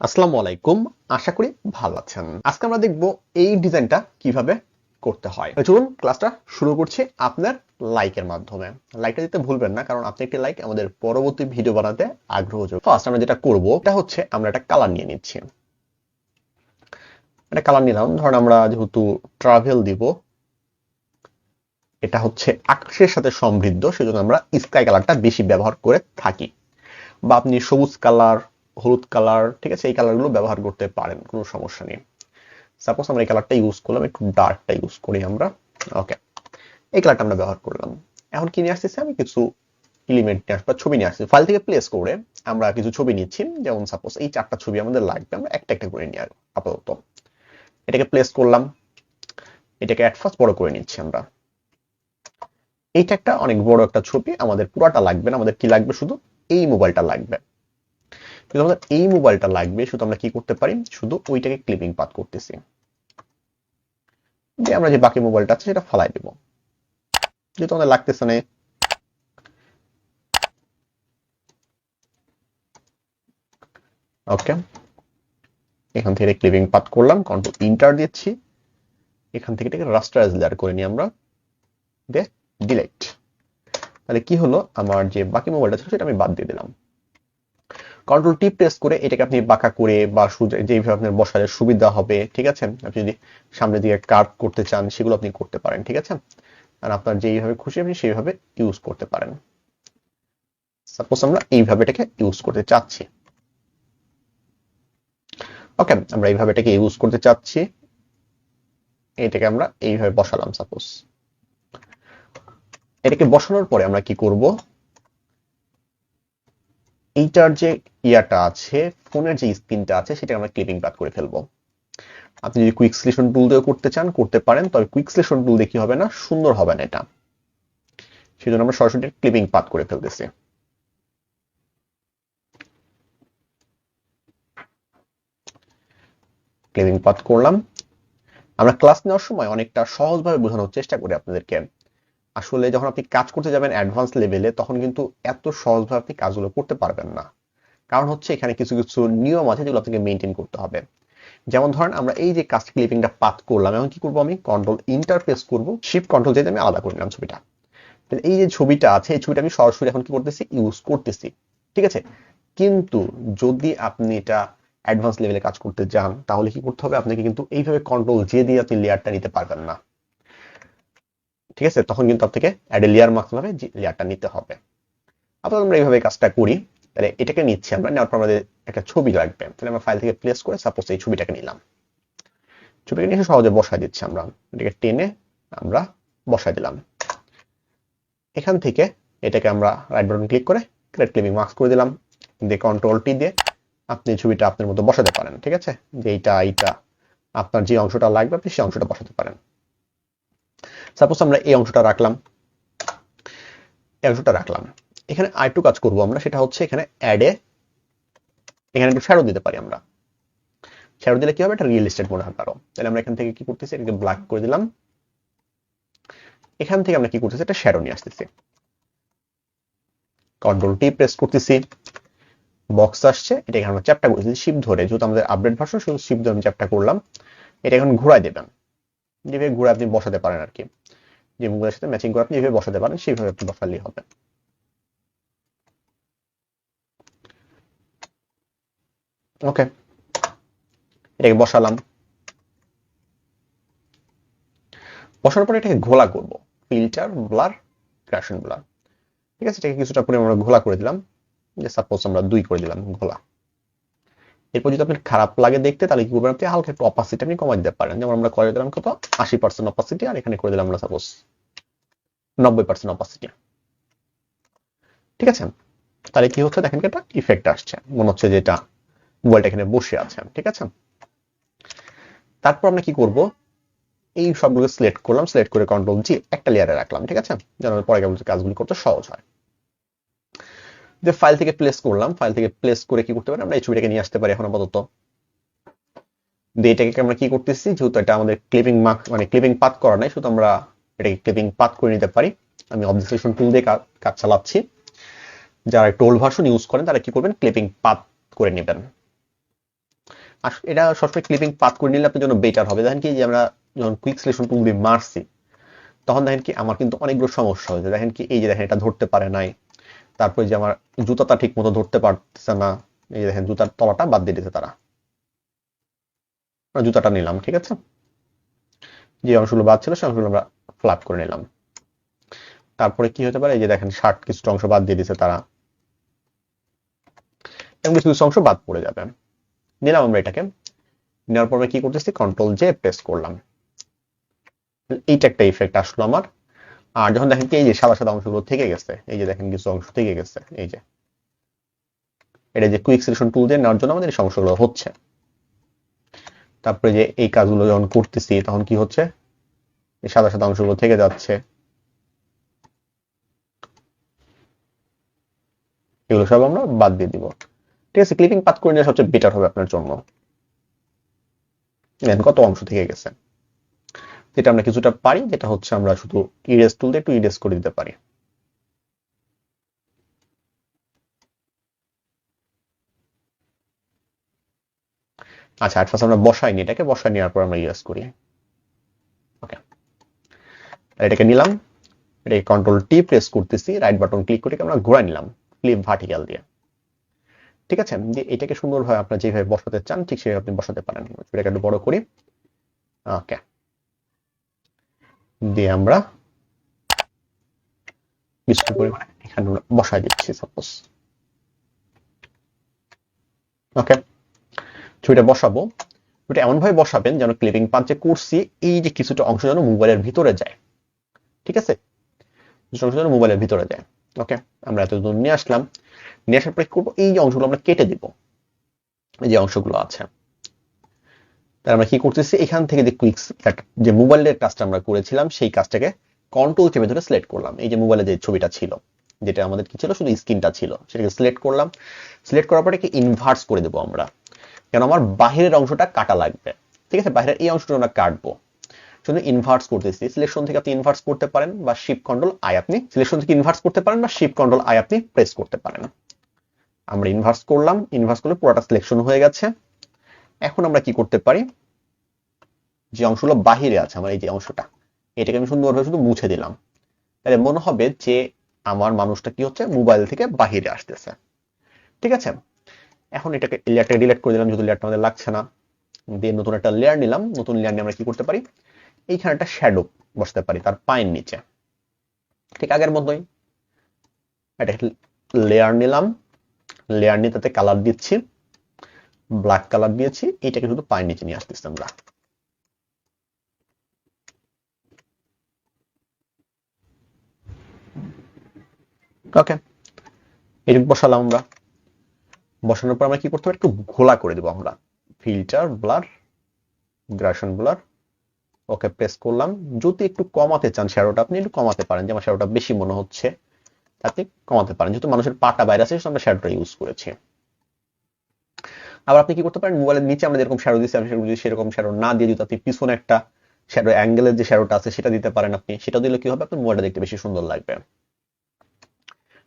আসসালামু আলাইকুম, আশা করি ভালো আছেন। আজকে আমরা দেখব এই ডিজাইনটা কীভাবে করতে হয়। চলুন, ক্লাসটা শুরু করছি আপনার লাইকের মাধ্যমে। লাইকটা দিতে ভুলবেন না, কারণ আপনি একটি লাইক আমাদের পরবর্তী ভিডিও বানাতে আগ্রহ যোগ ফার্স্ট আমরা যেটা করব, এটা হচ্ছে আমরা একটা কালার নিয়ে নিচ্ছি। একটা কালার নিলাম, ধরুন আমরা যেহেতু ট্রাভেল দিব, এটা হচ্ছে আকাশের সাথে সমৃদ্ধ, সেজন্য আমরা স্কাই কালারটা বেশি ব্যবহার করে থাকি। বা আপনি সবুজ কালার হলুদ কালার ঠিক আছে? এই কালারগুলো ব্যবহার করতে পারেন, কোনো সমস্যা নেই। সাপোজ আমরা এই কালারটা ইউজ করলাম, একটু ডার্কটা ইউজ করি আমরা। ওকে এই কালারটা আমরা ব্যবহার করলাম। এখন কি নিয়ে আসতেছি আমি? কিছু এলিমেন্ট নিয়ে আসব ছবি নিয়ে আসছি ফাইল থেকে প্লেস করে আমরা কিছু ছবি নিচ্ছি। যেমন সাপোজ এই চারটা ছবি আমাদের লাগবে, আমরা একটা একটা করে নিয়ে আপাতত। এটাকে প্লেস করলাম। এটাকে অ্যাট ফার্স্ট বড় করে নিচ্ছি আমরা। এইটা একটা অনেক বড় একটা ছবি। আমাদের পুরাটা লাগবে না। আমাদের কি লাগবে শুধু? এই মোবাইলটা লাগবে। কিন্তু আমাদের এই মোবাইলটা লাগবে, শুধু আমরা কি করতে পারি? শুধু ওইটাকে ক্লিপিং পাত করতেছি। যে আমরা যে বাকি মোবাইলটা আছে, সেটা ফালাই দেব। যেহেতু আমাদের লাগতেছে না। ওকে এখান থেকে ক্লিপিং পাত করলাম কন্ট্রোল ইন্টার দিচ্ছি। এখান থেকে এটাকে রাস্টারাইজ লেয়ার করে নিই আমরা। দে ডিলেট তাহলে কি হলো? আমার যে বাকি মোবাইলটা ছিল, সেটা আমি বাদ দিয়ে দিলাম। কন্ট্রোল টি প্রেস করে এটাকে আপনি বাঁকা করে বা যেভাবে আপনার বসালে সুবিধা হবে, ঠিক আছে? আপনি যদি সামনের দিকে কার্ভ করতে চান, সেগুলো আপনি করতে পারেন, ঠিক আছে? আর আপনার যেইভাবে খুশি আপনি সেইভাবে ইউজ করতে পারেন। সাপোজ আমরা এইভাবে এটাকে ইউজ করতে চাচ্ছি। ওকে আমরা এইভাবে এটাকে ইউজ করতে চাচ্ছি। এটাকে আমরা এইভাবে বসালাম সাপোজ এটাকে বসানোর পরে আমরা কি করব? এইটার যে ইয়াটা আছে, ফোনের যে স্ক্রিনটা আছে সেটা আমরা ক্লিপিং পাত করে ফেলব। আপনি যদি কুইক সিলেকশন টুল দিয়ে করতে চান, করতে পারেন, তবে কুইক সিলেকশন টুল দিয়ে কি হবে না, সুন্দর হবে না এটা। সেজন্য আমরা সরাসরি ক্লিপিং পাত করে ফেলতেছি। ক্লিপিং পাত করলাম। আমরা ক্লাস নেওয়ার সময় অনেকটা সহজভাবে বোঝানোর চেষ্টা করি আপনাদেরকে। আসলে যখন আপনি কাজ করতে যাবেন অ্যাডভান্স লেভেলে তখন কিন্তু এত সহজভাবে আপনি কাজগুলো করতে পারবেন না। কারণ হচ্ছে এখানে কিছু কিছু নিয়ম আছে যেগুলো আপনাকে মেনটেন করতে হবে। যেমন ধরেন আমরা এই যে কাস্ট ক্লিপিংটা পাত করলাম, এখন কি করব আমি? কন্ট্রোল ইন্টারফেস করব শিফট কন্ট্রোল দিয়ে আমি আলাদা করে নিলাম ছবিটা। এই যে ছবিটা আছে, এই ছবিটা আমি সরাসরি এখন কি করতেছি? ইউজ করতেছি। ঠিক আছে? কিন্তু যদি আপনি এটা অ্যাডভান্স লেভেলে কাজ করতে যান, তাহলে কি করতে হবে? আপনাকে কিন্তু এইভাবে কন্ট্রোল যে দিয়ে আপনি লেয়ারটা নিতে পারবেন না। ঠিক আছে? তখন কিন্তু আপনাকে অ্যাড লেয়ার মার্কস ভাবে লেয়ারটা নিতে হবে। আপাতত আমরা এইভাবে কাজটা করি। তাহলে এটাকে নিচ্ছি আমরা, নেওয়ার পর আমাদের একটা ছবি লাগবে। তাহলে আমরা ফাইল থেকে প্লেস করে সাপোজ এই ছবিটাকে নিলাম। ছবিটাকে নিয়ে সহজে বসায় দিচ্ছি আমরা। এটাকে টেনে আমরা বসায় দিলাম। এখান থেকে এটাকে আমরা রাইট বাটন ক্লিক করে ক্রিয়েট ক্লিপিং মার্কস করে দিলাম। দিয়ে কন্ট্রোল টি দিয়ে আপনি ছবিটা আপনার মতো বসাতে পারেন, ঠিক আছে? যে এইটা এইটা আপনার যে অংশটা লাগবে, আপনি সেই অংশটা বসাতে পারেন। সাপোজ আমরা এই অংশটা রাখলাম। এই অংশটা রাখলাম। এখানে আরেকটু কাজ করব আমরা, সেটা হচ্ছে এখানে অ্যাডে এখানে একটু শ্যাডো দিতে পারি আমরা। শ্যাডো দিলে কি হবে? এটা রিয়েল এস্টেট মনে হয় পারো তাহলে আমরা এখান থেকে কি করতেছি? এটাকে ব্ল্যাক করে দিলাম। এখান থেকে আমরা কি করতেছি? এটা শ্যাডো নিয়ে আসতেছি। কন্ট্রোল টি প্রেস করতেছি। বক্স আসছে। এটা এখানে আমরা চ্যাপটা করতেছি শিপ ধরে। যেহেতু আমাদের আপডেট ভার্সন শুধু শিপ ধরে আমি চ্যাপটা করলাম। এটা এখন ঘুরাই দেবেন। যেভাবে ঘুরে আপনি বসাতে পারেন আর কি। যে মুখগুলোর সাথে ম্যাচিং করে আপনি যেভাবে বসাতে পারেন, সেইভাবে আপনি বসালেই হবে। ওকে, এটাকে বসালাম। বসানোর পরে এটাকে ঘোলা করব। Filter, blur Gaussian blur. ঠিক আছে, এটাকে কিছুটা পরিমাণ আমরা ঘোলা করে দিলাম। যে সাপোজ আমরা দুই করে দিলাম ঘোলা। এরপর যদি আপনার খারাপ লাগে দেখতে, তাহলে কি করবেন আপনি? হালকা একটু অপাসিটি আপনি কমাই দিতে পারেন। যেমন আমরা করে দিলাম কত? আশি পার্সেন্ট অপাসিটি আর এখানে করে দিলাম আমরা সাপোজ নব্বই পার্সেন্ট অপাসিটি ঠিক আছে? তাহলে কি হচ্ছে? দেখেন একটা ইফেক্ট আসছে। মনে হচ্ছে যে এটা মোবাইলটা এখানে বসে আছে। ঠিক আছে? তারপর আমরা কি করব? এই সবগুলো সিলেক্ট করলাম। সিলেক্ট করে কন্ট্রোল জি একটা লেয়ারে রাখলাম। ঠিক আছে? যেন পরে কাজগুলি করতে সহজ হয়। যে ফাইল থেকে প্লেস করলাম ফাইল থেকে প্লেস করে কি করতে পারি? আমরা এই ছবিটাকে নিয়ে আসতে পারি এখন আপাতত। দিয়ে এটাকে আমরা কি করতেছি? যেহেতু এটা আমাদের ক্লিপিং মার্ক মানে ক্লিপিং পাত করা নাই শুধু আমরা এটাকে ক্লিপিং পাত করে নিতে পারি। আমি অবজেকশন টুল দিয়ে কাজ চালাচ্ছি। যারা টোল ভার্সন ইউজ করেন, তারা কি করবেন? ক্লিপিং পাত করে নেবেন। এটা সবসময় ক্লিপিং পাত করে নিলে আপনার জন্য বেটার হবে। দেখেন কি, যে আমরা যখন কুইক সিলেকশন টুল দিয়ে মারছি, তখন দেখেন কি, আমার কিন্তু অনেকগুলো সমস্যা হয়েছে। দেখেন কি, এই যে দেখেন, এটা ধরতে পারে নাই। তারপরে যে আমার জুতাটা ঠিক মতো ধরতে পারতেছে না, এই দেখেন জুতার তলাটা বাদ দিয়ে দিতে তারা। জুতাটা নিলাম, ঠিক আছে? যে অংশগুলো বাদ ছিল সে অংশগুলো আমরা ফ্ল্যাপ করে নিলাম। তারপরে কি হতে পারে? এই যে দেখেন শার্ট কিছু অংশ বাদ দিয়ে দিছে তারা। এবং কিছু কিছু অংশ বাদ পড়ে যাবে। নিলাম আমরা এটাকে। নেওয়ার পর কি করতেছি? কন্ট্রোল জে প্রেস করলাম। এইটা একটা ইফেক্ট আসলো আমার। আর যখন দেখেন কি, এই যে সাদা সাদা অংশগুলো থেকে গেছে, এই যে দেখেন কিছু অংশ থেকে গেছে, এই যে। এটা যে কুইক সিলেকশন টুল দিয়ে নেওয়ার জন্য আমাদের এই সমস্যাগুলো হচ্ছে। তারপরে যে এই কাজগুলো যখন করতেছি, তখন কি হচ্ছে? এই সাদা সাদা অংশগুলো থেকে যাচ্ছে। এগুলো সব আমরা বাদ দিয়ে দিব। ঠিক আছে ক্লিপিং পাত করে নিলে সবচেয়ে বেটার হবে আপনার জন্য। কত অংশ থেকে গেছে। যেটা আমরা কিছুটা পারি, যেটা হচ্ছে আমরা শুধু ইরেজ টুল দিয়ে একটু ইরেজ করে দিতে পারি। আচ্ছা অ্যাট ফার্স্ট আমরা বসাই নি এটাকে বসাই নেওয়ার পর আমরা ইউজ করি। ওকে এটাকে নিলাম, এটাকে কন্ট্রোল টি প্রেস করতেছি রাইট বাটন ক্লিক করে আমরা ঘোরাই নিলাম ফ্লিপ ভার্টিক্যাল দিয়ে। ঠিক আছে? এটাকে সুন্দরভাবে আপনার যেভাবে বসাতে চান, ঠিক সেভাবে আপনি বসাতে পারেন। এটাকে একটু বড় করি। ওকে দিয়ে আমরা কিছু পরিমাণে এখানে বসাই দিচ্ছি সাপোজ ওকে ছবিটা বসাবো। ওটা এমন ভাবে বসাবেন যেন ক্লিপিং পাঞ্চে করছি, এই যে কিছুটা অংশ যেন মোবাইলের ভিতরে যায়। ঠিক আছে? কিছুটা অংশ যেন মোবাইলের ভিতরে যায়। ওকে আমরা এত দূর নিয়ে আসলাম। নিয়ে আসার পরে করব? এই যে অংশগুলো আমরা কেটে দিব। এই যে অংশগুলো আছে। আমরা কি করতেছি? এখান থেকে যে কুইক যে মোবাইলের কাজটা আমরা করেছিলাম, সেই কাজটাকে কন্ট্রোল চেপে ধরে সিলেক্ট করলাম। এই যে মোবাইলে যে ছবিটা ছিল, যেটা আমাদের কি ছিল? শুধু স্ক্রিনটা ছিল। সেটাকে সিলেক্ট করলাম। সিলেক্ট করার পরে কি ইনভার্স করে দেবো আমরা। কেন? আমার বাহিরের অংশটা কাটা লাগবে। ঠিক আছে? বাহিরের এই অংশটা আমরা কাটবো। শুধু ইনভার্স করতেছি। সিলেকশন থেকে আপনি ইনভার্স করতে পারেন বা শিপ কন্ট্রোল আই আপনি সিলেকশন থেকে ইনভার্স করতে পারেন বা শিপ কন্ট্রোল আই আপনি প্রেস করতে পারেন। আমরা ইনভার্স করলাম। ইনভার্স করলে পুরোটা সিলেকশন হয়ে গেছে। এখন আমরা কি করতে পারি? যে অংশগুলো বাহিরে আছে, আমার এই যে অংশটা, এটাকে আমি সুন্দরভাবে শুধু মুছে দিলাম। তাহলে মনে হবে যে আমার মানুষটা কি হচ্ছে? মোবাইল থেকে বাহিরে আসতেছে। ঠিক আছে? এখন এটাকে লেয়ারটা ডিলিট করে দিলাম, যেহেতু লেয়ারটা আমাদের লাগছে না। দিয়ে নতুন একটা লেয়ার নিলাম, নতুন লেয়ার নিয়ে আমরা কি করতে পারি? এইখানে একটা শ্যাডো বসতে পারি, তার পায়ের নিচে। ঠিক আগের মতোই। এটা লেয়ার নিলাম লেয়ার নিয়ে তাতে কালার দিচ্ছি। ব্ল্যাক কালার দিয়েছি, এটাকে শুধু পায়ের নিচে নিয়ে আসতেছি আমরা। ওকে এটুকু বসালাম আমরা। বসানোর পর আমরা কি করতে হবে? একটু ঘোলা করে দেবো আমরা। Filter blur Gaussian blur okay press করলাম। যদি একটু কমাতে চান শ্যাডোটা আপনি একটু কমাতে পারেন। যে আমার শ্যাডোটা বেশি মনে হচ্ছে, আপনি কমাতে পারেন। যেহেতু মানুষের পাটা বাইরে আছে আমরা শ্যাডোটা ইউজ করেছি। আবার আপনি কি করতে পারেন? মোবাইলের নিচে আমরা যেরকম শ্যাডো দিচ্ছি আপনি যদি সেরকম শ্যাডো না দিয়ে যদি আপনি পিছনে একটা শ্যাডো অ্যাঙ্গেলের যে শ্যাডোটা আছে, সেটা দিতে পারেন আপনি। সেটা দিলে কি হবে? আপনার মোবাইলটা দেখতে বেশি সুন্দর লাগবে।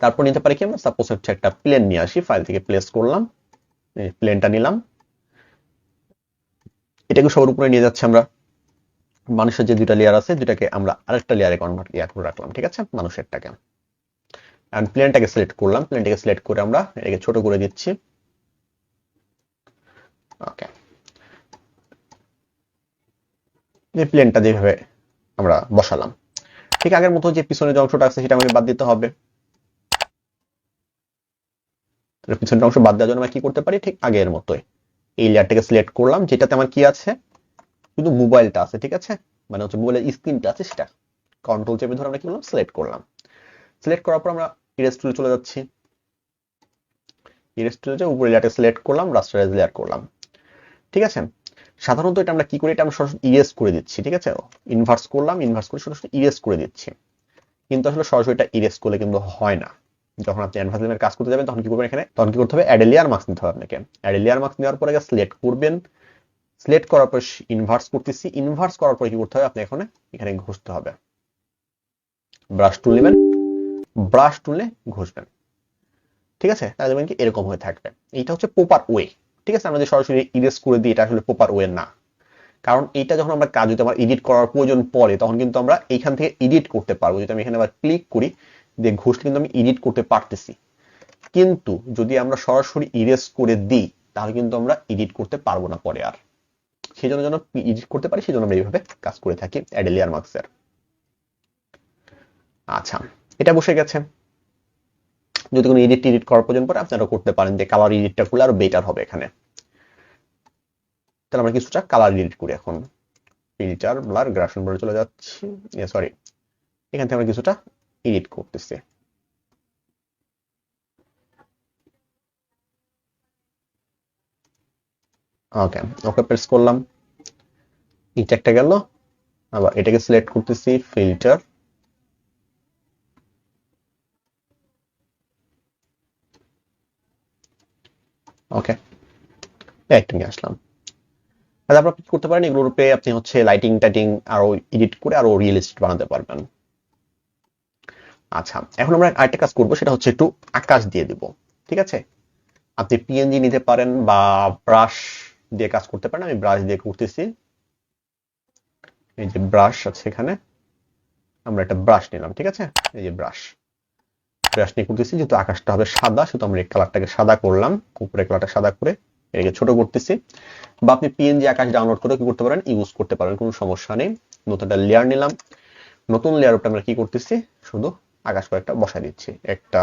তারপর নিতে পারি কি আমরা? সাপোজ হচ্ছে একটা প্লেন নিয়ে আসি ফাইল থেকে প্লেস করলাম। প্লেনটা নিলাম। এটাকে সবার উপরে নিয়ে যাচ্ছি আমরা। মানুষের যে দুটা লেয়ার আছে দুটাকে আমরা আরেকটা লেয়ারে কনভার্ট ইয়া করে রাখলাম, ঠিক আছে? মানুষেরটাকে। এন্ড প্লেনটাকে সিলেক্ট করলাম। প্লেনটাকে সিলেক্ট করে আমরা এটাকে ছোট করে দিচ্ছি। ওকে এই প্লেনটা যেভাবে আমরা বসালাম। ঠিক আগের মতো যে পিছনের যে অংশটা আছে, সেটা আমাকে বাদ দিতে হবে। পিছনের অংশ বাদ দেওয়ার জন্য আমরা কি করতে পারি? ঠিক আগের মতোই। এই লেয়ারটাকে সিলেক্ট করলাম, যেটাতে আমার কি আছে? শুধু মোবাইলটা আছে, ঠিক আছে? মানে হচ্ছে মোবাইলের স্ক্রিনটা আছে সেটা। কন্ট্রোল চেপে ধরে আমরা কি করলাম? সিলেক্ট করলাম। সিলেক্ট করার পর আমরা ইরেজ টুলে চলে যাচ্ছি। ইরেজ টুলে যে উপরে লেয়ারটা সিলেক্ট করলাম রাস্টারাইজ লেয়ার করলাম। ঠিক আছে? সাধারণত এটা আমরা কি করি? এটা আমরা সরাসরি ইরেজ করে দিচ্ছি, ঠিক আছে? ইনভার্স করলাম ইনভার্স করে সরাসরি ইরেজ করে দিচ্ছি। কিন্তু আসলে সরাসরি এটা ইরেজ করলে কিন্তু হয় না। যখন আপনি অ্যাডভান্সমেন্টের কাজ করতে যাবেন, তখন কি করবেন এখানে? তখন কি করতে হবে? অ্যাডেলিয়ার মার্কস নিতে হবে আপনাকে। অ্যাডেলিয়ার মার্কস নেওয়ার পরে সিলেক্ট করবেন। সিলেক্ট করার পর ইনভার্স করতেছি। ইনভার্স করার পরে কি করতে হবে? আপনি এখানে এখানে ঘষতে হবে। ব্রাশ টুল নেবেন। ব্রাশ টুলে ঘষবেন। ঠিক আছে? তাহলে দেখবেন কি এরকম হয়ে থাকবে। এইটা হচ্ছে প্রপার ওয়ে ঠিক আছে, আমরা যে সরাসরি ইরেজ করে দিই, এটা আসলে প্রপার ওয়ে না। কারণ এইটা যখন আমরা কাজ যদি আমার এডিট করার প্রয়োজন পড়ে, তখন কিন্তু আমরা এইখান থেকে এডিট করতে পারব। যদি আমি এখানে আবার ক্লিক করি, দিয়ে ঘষলে কিন্তু আমি এডিট করতে পারতেছি। কিন্তু যদি আমরা সরাসরি ইরেজ করে দিই, তাহলে কিন্তু আমরা এডিট করতে পারব না পরে আর। সেই জন্য যেন এডিট করতে পারি সেই জন্য আমরা এইভাবে কাজ করে থাকি অ্যাডেলিয়ার মার্কসের আচ্ছা এটা বসে গেছে। যদি কোনো এডিট এডিট করার প্রয়োজন পড়ে আপনারা করতে পারেন যে কালার এডিটটা করলে আরও বেটার হবে এখানে। তাহলে আমরা কিছুটা কালার এডিট করি এখন। ফিল্টার ব্লার গ্রাফন বলে চলে যাচ্ছি। সরি এখান থেকে আমরা কিছুটা এডিট করতেছি। ওকে ওকে প্রেস করলাম। এটা একটা গেল। আবার এটাকে সিলেক্ট করতেছি ফিল্টার ওকে একটা নিয়ে আসলাম। তারপর আপনি করতে পারেন? এগুলোর উপরে আপনি হচ্ছে লাইটিং টাইটিং আরও এডিট করে আরও রিয়েলিস্টিক বানাতে পারবেন। আচ্ছা এখন আমরা আরেকটা কাজ করব, সেটা হচ্ছে একটু আকাশ দিয়ে দিব, ঠিক আছে? আপনি পিএনজি নিতে পারেন বা ব্রাশ দিয়ে কাজ করতে পারেন। আমি ব্রাশ দিয়ে করতেছি। এই যে ব্রাশ আছে এখানে। আমরা একটা ব্রাশ নিলাম, ঠিক আছে? এই যে ব্রাশ ব্রাশ নিয়ে করতেছি যেহেতু আকাশটা হবে সাদা শুধু আমরা এই কালারটাকে সাদা করলাম উপরে কালারটা সাদা করে এটাকে ছোট করতেছি। বা আপনি পিএনজি আকাশ ডাউনলোড করে কি করতে পারেন? ইউজ করতে পারেন, কোনো সমস্যা নেই। নতুন একটা লেয়ার নিলাম। নতুন লেয়ার উপরে আমরা কি করতেছি? শুধু আকাশ কয়েকটা বসাই দিচ্ছি। একটা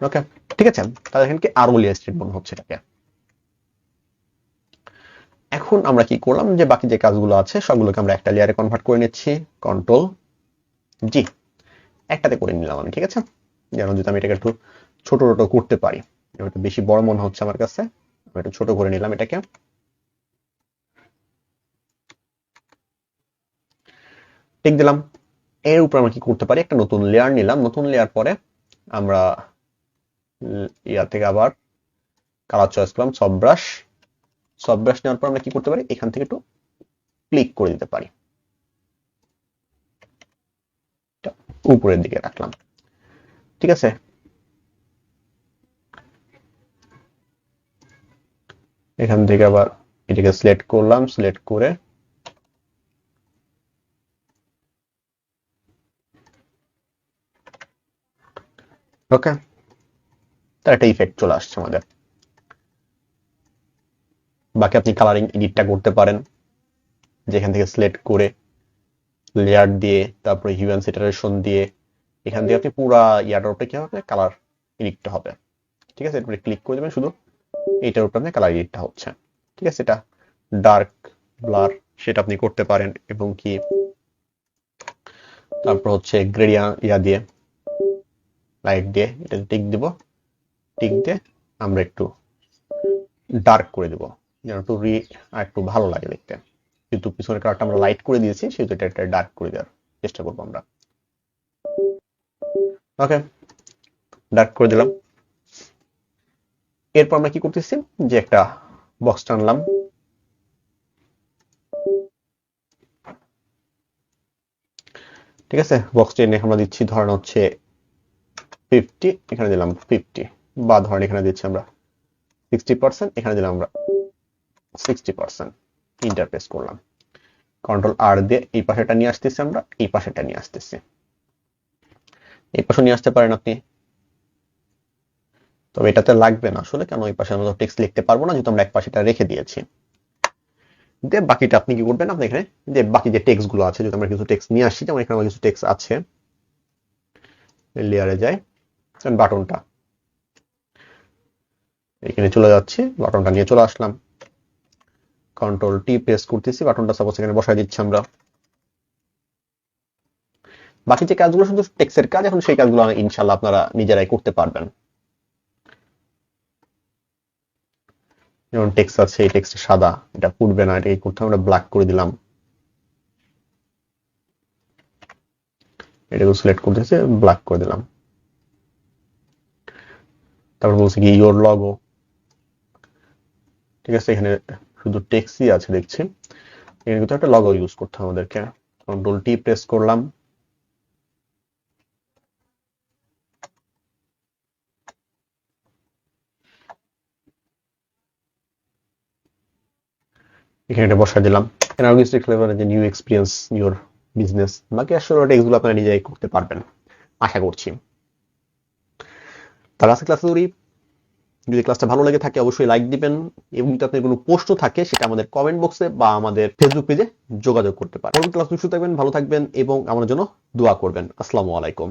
ওকে ঠিক আছে? তাহলে এখানে কি আরও লেয়ার স্ট্রিট মনে হচ্ছে এটাকে। এখন আমরা কি করলাম? যে বাকি যে কাজগুলো আছে, সবগুলোকে আমরা একটা লেয়ারে কনভার্ট করে নিচ্ছি। কন্ট্রোল জি একটাতে করে নিলাম আমি, ঠিক আছে? যেন যদি আমি এটাকে একটু ছোট ছোট করতে পারি। একটু বেশি বড় মনে হচ্ছে আমার কাছে। আমি একটু ছোট করে নিলাম এটাকে। ঠিক দিলাম। এর উপর আমরা কি করতে পারি? একটা নতুন লেয়ার নিলাম। নতুন লেয়ার পরে আমরা ইয়া থেকে আবার কালার চয়েস করলাম সব ব্রাশ সব ব্রাশ নেওয়ার পর আমরা কি করতে পারি? এখান থেকে একটু ক্লিক করে দিতে পারি। উপরের দিকে রাখলাম। ঠিক আছে? এখান থেকে আবার এটাকে সিলেক্ট করলাম সিলেক্ট করে ওকে তার একটা ইফেক্ট চলে আসছে আমাদের। বাকি আপনি কালারিং এডিটটা করতে পারেন। যেখান থেকে সিলেক্ট করে লেয়ার দিয়ে তারপরে হিউম্যান সেটারেশন দিয়ে এখান থেকে আপনি পুরা ইয়াটার উপরে কি হবে কালার এডিটটা হবে। ঠিক আছে? এরপরে ক্লিক করে দেবেন শুধু এইটার উপরে আপনি কালার এডিটটা হচ্ছে। ঠিক আছে? এটা ডার্ক ব্লার সেটা আপনি করতে পারেন এবং কি তারপর হচ্ছে গ্রেডিয়া ইয়া দিয়ে লাইট দিয়ে এটা টিক দিব। টিক দিয়ে আমরা একটু ডার্ক করে দেব। যেন একটু রি, আর একটু ভালো লাগে দেখতে। কিন্তু পিছনের কালারটা আমরা লাইট করে দিয়েছি, সেহেতু এটা একটা ডার্ক করে দেওয়ার চেষ্টা করব আমরা। ওকে ডার্ক করে দিলাম। এরপর আমরা কি করতেছি? যে একটা বক্স টানলাম ঠিক আছে বক্স টেনে আমরা দিচ্ছি ধরেন হচ্ছে ফিফটি এখানে দিলাম ফিফটি বা ধরেন এখানে দিচ্ছি আমরা সিক্সটি পার্সেন্ট এখানে দিলাম আমরা সিক্সটি পার্সেন্ট ইন্টারপ্রেস করলাম। কন্ট্রোল আর দিয়ে এই পাশেটা নিয়ে আসতেছি আমরা, এই পাশেটা নিয়ে আসতেছি। এই পাশে নিয়ে আসতে পারেন আপনি। তবে এটাতে লাগবে না আসলে কেন এই পাশে আমরা টেক্সট লিখতে পারব না, যেহেতু আমরা এক পাশেটা রেখে দিয়েছি। দিয়ে বাকিটা আপনি কি করবেন, আপনি এখানে যে বাকি যে টেক্সটগুলো আছে যদি আমরা কিছু টেক্সট নিয়ে আসি যেমন এখানে আমার কিছু টেক্সট আছে। লেয়ারে যাই বাটনটা এখানে চলে যাচ্ছি বাটনটা নিয়ে চলে আসলাম। কন্ট্রোল টি প্রেস করতেছি বাটনটা সাপোজ এখানে বসাই দিচ্ছি আমরা। বাকি যে কাজগুলো শুধু টেক্সের কাজ, এখন সেই কাজগুলো ইনশাল্লাহ আপনারা নিজেরাই করতে পারবেন। যেমন টেক্সট আছে, এই টেক্সট সাদা, এটা না করতে আমরা ব্ল্যাক করে দিলাম। এটাকে সিলেক্ট করতেছে ব্ল্যাক করে দিলাম। তারপর বলছে কি ইওর লগো ঠিক আছে, এখানে শুধু টেক্সি আছে দেখছি। এখানে কিন্তু একটা লগও ইউজ করতে হবে আমাদেরকে। কন্ট্রোল টি প্রেস করলাম। এখানে এটা বসা দিলাম। যে নিউ এক্সপিরিয়েন্স ইউর বিজনেস বাকি আসলে এগুলো আপনারা নিজেই করতে পারবেন। আশা করছি। তার আজকে ক্লাসে যদি ক্লাসটা ভালো লাগে থাকে, অবশ্যই লাইক দিবেন এবং যদি আপনার কোনো প্রশ্ন থাকে, সেটা আমাদের কমেন্ট বক্সে বা আমাদের ফেসবুক পেজে যোগাযোগ করতে পারেন। ক্লাস সুস্থ থাকবেন, ভালো থাকবেন এবং আমাদের জন্য দোয়া করবেন। আসসালামু আলাইকুম।